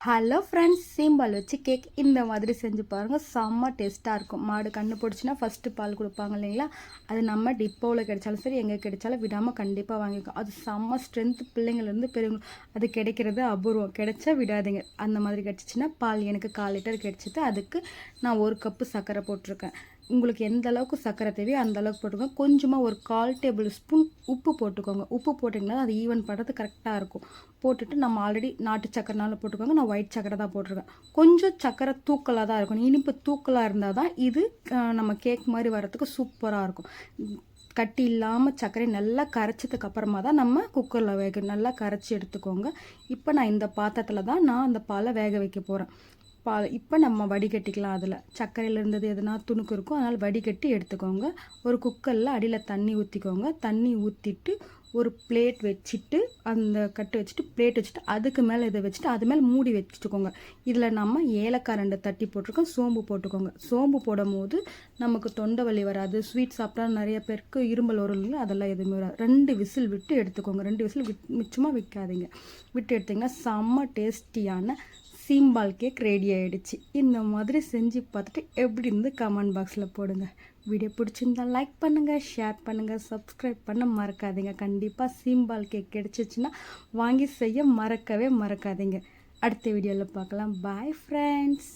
Hello friends சீம்பால் வச்சு cake இந்த மாதிரி செஞ்சு பாருங்கள் செம்ம டேஸ்ட்டாக இருக்கும். மாடு கண்ணு பிடிச்சின்னா ஃபஸ்ட்டு பால் கொடுப்பாங்க இல்லைங்களா? அது நம்ம டிப்போவில் கிடைச்சாலும் சரி எங்கே கிடைச்சாலும் விடாமல் கண்டிப்பாக வாங்கிக்கோ. அது செம்ம ஸ்ட்ரென்த் பிள்ளைங்கள்லேருந்து பெரியவங்க அது கிடைக்கிறது அபூர்வம். கிடைச்சா விடாதீங்க. அந்த மாதிரி கிடச்சிச்சின்னா பால் எனக்கு கால் லிட்டர் கிடச்சிது. அதுக்கு நான் ஒரு கப்பு சர்க்கரை போட்டிருக்கேன். உங்களுக்கு எந்த அளவுக்கு சர்க்கரை தேவையோ அந்த அளவுக்கு போட்டுக்கோங்க. கொஞ்சமாக ஒரு கால் டேபிள் ஸ்பூன் உப்பு போட்டுக்கோங்க. உப்பு போட்டிங்கன்னா அது ஈவன் பண்ணுறது கரெக்டாக இருக்கும். போட்டுட்டு நம்ம ஆல்ரெடி நாட்டு சக்கரைனால போட்டுக்கோங்க. நான் ஒயிட் சக்கரை தான் போட்டிருக்கேன். கொஞ்சம் சக்கரை தூக்கலாக தான் இருக்கணும் இனிப்பு தூக்கலாக இருந்தால் தான் இது நம்ம கேக் மாதிரி வரத்துக்கு சூப்பராக இருக்கும். கட்டி இல்லாமல் சர்க்கரை நல்லா கரைச்சதுக்கு அப்புறமா தான் நம்ம குக்கரில் வேக நல்லா கரைச்சி எடுத்துக்கோங்க. இப்போ நான் இந்த பாத்திரத்தில் தான் நான் அந்த பாலை வேக வைக்க போகிறேன் பால் இப்போ நம்ம வடிகட்டிக்கலாம் அதில். சர்க்கரையில் இருந்தது எதுனா துணுக்கு இருக்கும் அதனால் வடிகட்டி எடுத்துக்கோங்க. ஒரு குக்கரில் அடியில் தண்ணி ஊற்றிக்கோங்க தண்ணி ஊற்றிட்டு ஒரு பிளேட் வச்சுட்டு அந்த கட்டு வச்சுட்டு பிளேட் வச்சுட்டு அதுக்கு மேலே இதை வச்சுட்டு அது மேலே மூடி வச்சுக்கோங்க. இதில் நம்ம ஏலக்காய் ரெண்டு தட்டி போட்டிருக்கோம் சோம்பு போட்டுக்கோங்க. சோம்பு போடும் போது நமக்கு தொண்டை வலி வராது ஸ்வீட் சாப்பிட்டா நிறைய பேருக்கு இருமல் வரும் இல்லை அதெல்லாம் எதுவுமே வராது. ரெண்டு விசில் விட்டு எடுத்துக்கோங்க. ரெண்டு விசில் விட் மிச்சமாக விற்காதீங்க விட்டு எடுத்திங்கன்னா செம்ம டேஸ்டியான சீம்பால் கேக் ரெடி ஆகிடுச்சு இந்த மாதிரி செஞ்சு பார்த்துட்டு எப்படி இருந்து கமெண்ட் பாக்ஸில் போடுங்க. வீடியோ பிடிச்சிருந்தா லைக் பண்ணுங்கள் ஷேர் பண்ணுங்கள் சப்ஸ்கிரைப் பண்ண மறக்காதீங்க. கண்டிப்பாக சீம்பால் கேக் கிடச்சிச்சின்னா வாங்கி செய்ய மறக்கவே மறக்காதீங்க. அடுத்த வீடியோவில் பார்க்கலாம். Bye friends